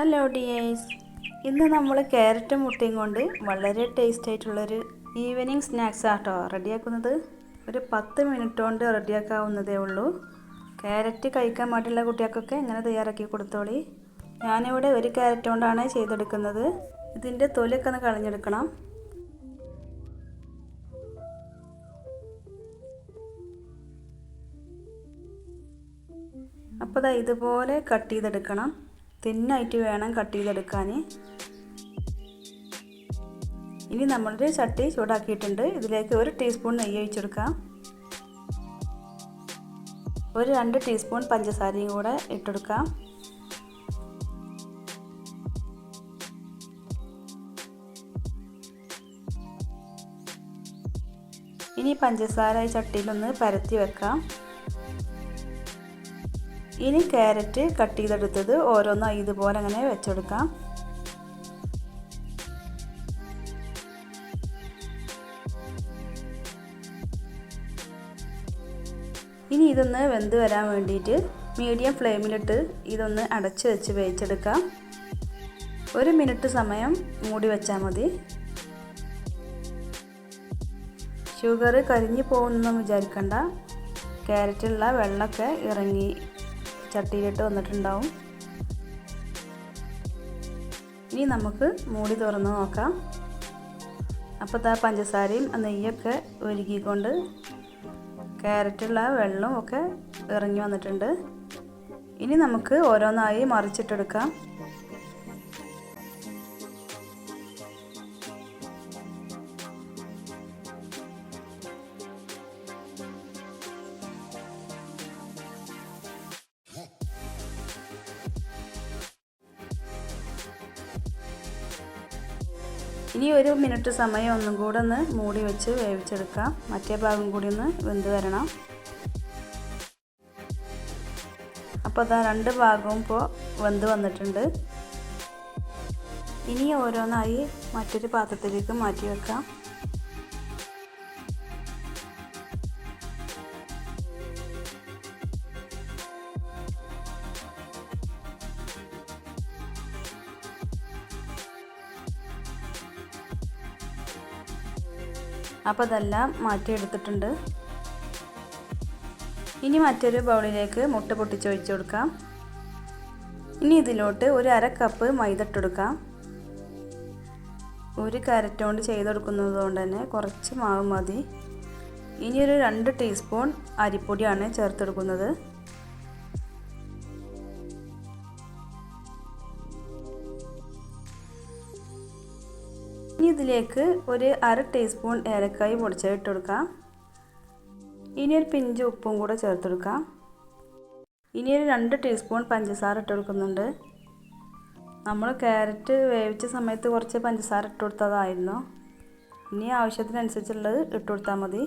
Hello dears ഇന്ന് നമ്മൾ carrot മുട്ടയും കൊണ്ട് വളരെ ടേസ്റ്റ് ആയിട്ടുള്ളൊരു ഈവനിങ് സ്നാക്സ് ആട്ടോ റെഡിയാക്കുന്നത്. ഒരു പത്ത് മിനിറ്റ് കൊണ്ട് റെഡിയാക്കാവുന്നതേ ഉള്ളൂ. ക്യാരറ്റ് കഴിക്കാൻ മടിയുള്ള കുട്ടികൾക്കൊക്കെ ഇങ്ങനെ തയ്യാറാക്കി കൊടുത്തോളി. ഞാനിവിടെ ഒരു ക്യാരറ്റ് കൊണ്ടാണ് ചെയ്തെടുക്കുന്നത്. ഇതിന്റെ തൊലിയൊക്കെ ഒന്ന് കളഞ്ഞെടുക്കണം. അപ്പോൾ ഇതുപോലെ കട്ട് ചെയ്തെടുക്കണം. തിന്നായിട്ട് വേണം കട്ട് ചെയ്തെടുക്കാൻ. ഇനി നമ്മളൊരു ചട്ടി ചൂടാക്കിയിട്ടുണ്ട്. ഇതിലേക്ക് ഒരു ടീസ്പൂൺ നെയ്യ് ഒഴിച്ചെടുക്കാം. ഒരു രണ്ട് ടീസ്പൂൺ പഞ്ചസാരയും കൂടെ ഇട്ടെടുക്കാം. ഇനി പഞ്ചസാര ഈ ചട്ടിയിലൊന്ന് പരത്തി വെക്കാം. ഇനി ക്യാരറ്റ് കട്ട് ചെയ്തെടുത്തത് ഓരോന്നായി ഇതുപോലെ അങ്ങനെ വെച്ചെടുക്കാം. ഇനി ഇതൊന്ന് വെന്ത് വരാൻ വേണ്ടിയിട്ട് മീഡിയം ഫ്ലെയിമിലിട്ട് ഇതൊന്ന് അടച്ച് വെച്ച് വേവിച്ചെടുക്കാം. ഒരു മിനിറ്റ് സമയം മൂടി വെച്ചാൽ മതി. ഷുഗർ കരിഞ്ഞു പോകുന്നൊന്നും വിചാരിക്കണ്ട. ക്യാരറ്റുള്ള വെള്ളമൊക്കെ ഇറങ്ങി ചട്ടിയിലിട്ട് വന്നിട്ടുണ്ടാവും. ഇനി നമുക്ക് മൂടി തുറന്ന് നോക്കാം. അപ്പോൾ ആ പഞ്ചസാരയും നെയ്യൊക്കെ ഒരുക്കിക്കൊണ്ട് ക്യാരറ്റുള്ള വെള്ളവും ഒക്കെ ഇറങ്ങി വന്നിട്ടുണ്ട്. ഇനി നമുക്ക് ഓരോന്നായി മറിച്ചിട്ടെടുക്കാം. ഇനി ഒരു മിനിറ്റ് സമയം ഒന്നും കൂടെ ഒന്ന് മൂടി വെച്ച് വേവിച്ചെടുക്കാം. മറ്റേ ഭാഗം കൂടി ഒന്ന് വെന്ത് വരണം. അപ്പോൾ അതാ രണ്ട് ഭാഗവും ഇപ്പോൾ വെന്ത് വന്നിട്ടുണ്ട്. ഇനി ഓരോന്നായി മറ്റൊരു പാത്രത്തിലേക്ക് മാറ്റി വെക്കാം. അപ്പോൾ അതെല്ലാം മാറ്റിയെടുത്തിട്ടുണ്ട്. ഇനി മറ്റൊരു ബൗളിലേക്ക് മുട്ട പൊട്ടിച്ചൊഴിച്ച് കൊടുക്കാം. ഇനി ഇതിലോട്ട് ഒരു അര കപ്പ് മൈദ ഇട്ടെടുക്കാം ഒരു കാരറ്റ് കൊണ്ട് ചെയ്തെടുക്കുന്നത് കൊണ്ട് തന്നെ കുറച്ച് മാവ് മതി. ഇനി ഒരു രണ്ട് ടീസ്പൂൺ അരിപ്പൊടിയാണ് ചേർത്തെടുക്കുന്നത് ഇതിലേക്ക് ഒരു അര ടീസ്പൂൺ ഏലക്കായ് പൊടിച്ചത് കൊടുക്കാം ഇനി ഒരു പിഞ്ച് ഉപ്പും കൂടെ ചേർത്തെടുക്കാം ഇനി ഒരു രണ്ട് ടീസ്പൂൺ പഞ്ചസാര ഇട്ട് കൊടുക്കുന്നുണ്ട്. നമ്മൾ ക്യാരറ്റ് വേവിച്ച സമയത്ത് കുറച്ച് പഞ്ചസാര ഇട്ട് കൊടുത്തതായിരുന്നു. ഇനി ആവശ്യത്തിനനുസരിച്ചുള്ളത് ഇട്ട് കൊടുത്താൽ മതി.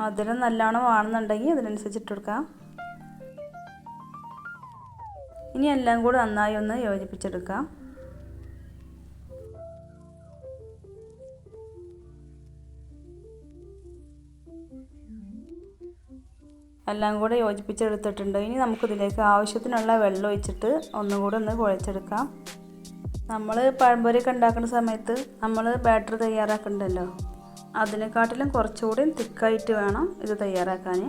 മധുരം നല്ലോണം ആണെന്നുണ്ടെങ്കിൽ അതിനനുസരിച്ച് ഇട്ട് കൊടുക്കാം ഇനി എല്ലാം കൂടി നന്നായി ഒന്ന് യോജിപ്പിച്ചെടുക്കാം. എല്ലാം കൂടെ യോജിപ്പിച്ചെടുത്തിട്ടുണ്ട്. ഇനി നമുക്കിതിലേക്ക് ആവശ്യത്തിനുള്ള വെള്ളം ഒഴിച്ചിട്ട് ഒന്നുകൂടെ ഒന്ന് കുഴച്ചെടുക്കാം. നമ്മൾ പഴംപൊരിയൊക്കെ ഉണ്ടാക്കുന്ന സമയത്ത് നമ്മൾ ബാറ്റർ തയ്യാറാക്കണ്ടല്ലോ? അതിനെക്കാട്ടിലും കുറച്ചുകൂടി തിക്കായിട്ട് വേണം ഇത് തയ്യാറാക്കാൻ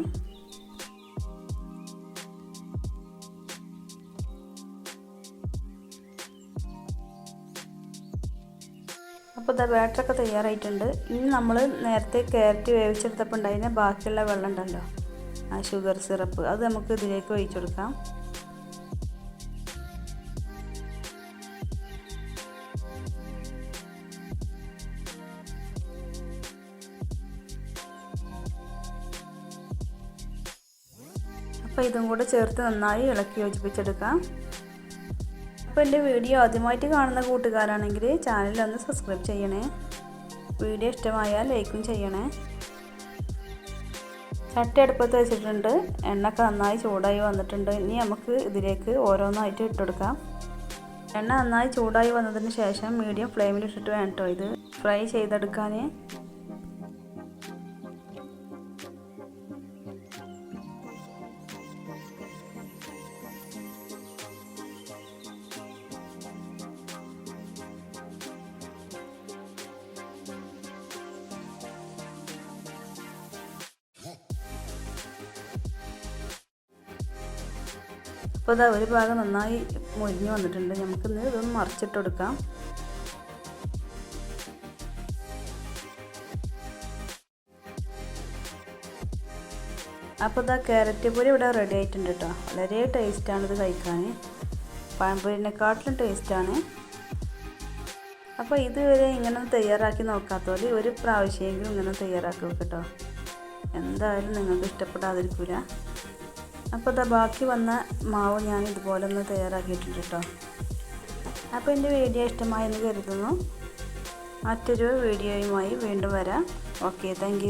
അപ്പോൾ ഇതാ ബാറ്ററൊക്കെ തയ്യാറായിട്ടുണ്ട്. ഇനി നമ്മൾ നേരത്തെ ക്യാരറ്റ് വേവിച്ചെടുത്തപ്പോൾ ഉണ്ടായിരുന്ന ബാക്കിയുള്ള വെള്ളം ഉണ്ടല്ലോ? ആ ഷുഗർ സിറപ്പ് അത് നമുക്ക് ഇതിലേക്ക് ഒഴിച്ചു കൊടുക്കാം. അപ്പോൾ ഇതും കൂടെ ചേർത്ത് നന്നായി ഇളക്കി യോജിപ്പിച്ചെടുക്കാം. അപ്പോൾ എന്റെ വീഡിയോ ആദ്യമായിട്ട് കാണുന്ന കൂട്ടുകാരാണെങ്കിൽ ഒന്ന് സബ്സ്ക്രൈബ് ചെയ്യണേ. വീഡിയോ ഇഷ്ടമായാൽ ലൈക്കും ചെയ്യണേ. ചട്ടി അടുപ്പത്ത് വെച്ചിട്ടുണ്ട്. എണ്ണയൊക്കെ നന്നായി ചൂടായി വന്നിട്ടുണ്ട്. ഇനി നമുക്ക് ഇതിലേക്ക് ഓരോന്നായിട്ട് ഇട്ടെടുക്കാം. എണ്ണ നന്നായി ചൂടായി വന്നതിന് ശേഷം മീഡിയം ഫ്ലെയിമിൽ ഇട്ടിട്ട് വേണം കേട്ടോ ഇത്. ഫ്രൈ ചെയ്തെടുക്കാൻ അപ്പോൾ ഇതാ ഒരു ഭാഗം നന്നായി മുരിഞ്ഞ് വന്നിട്ടുണ്ട്. നമുക്കിന്ന് ഇതൊന്ന് മറിച്ചിട്ട് കൊടുക്കാം. അപ്പോൾ ഇതാ ക്യാരറ്റ് പൊരി ഇവിടെ റെഡി ആയിട്ടുണ്ട് കേട്ടോ വളരെ ടേസ്റ്റാണ് ഇത് കഴിക്കാൻ പഴംപൊരിനെക്കാട്ടിലും ടേസ്റ്റാണ് അപ്പോൾ ഇതുവരെ ഇങ്ങനെ തയ്യാറാക്കി നോക്കാത്തവർ ഒരു പ്രാവശ്യമെങ്കിലും ഇങ്ങനെ തയ്യാറാക്കി കേട്ടോ എന്തായാലും നിങ്ങൾക്ക് ഇഷ്ടപ്പെടാതിരിക്കില്ല അപ്പോൾ ഇതാ ബാക്കി വന്ന മാവ് ഞാൻ ഇതുപോലെ ഒന്ന് തയ്യാറാക്കിയിട്ടുണ്ട് കേട്ടോ അപ്പോൾ എന്റെ വീഡിയോ ഇഷ്ടമായെന്ന് കരുതുന്നു. മറ്റൊരു വീഡിയോയുമായി വീണ്ടും വരാം. Okay thank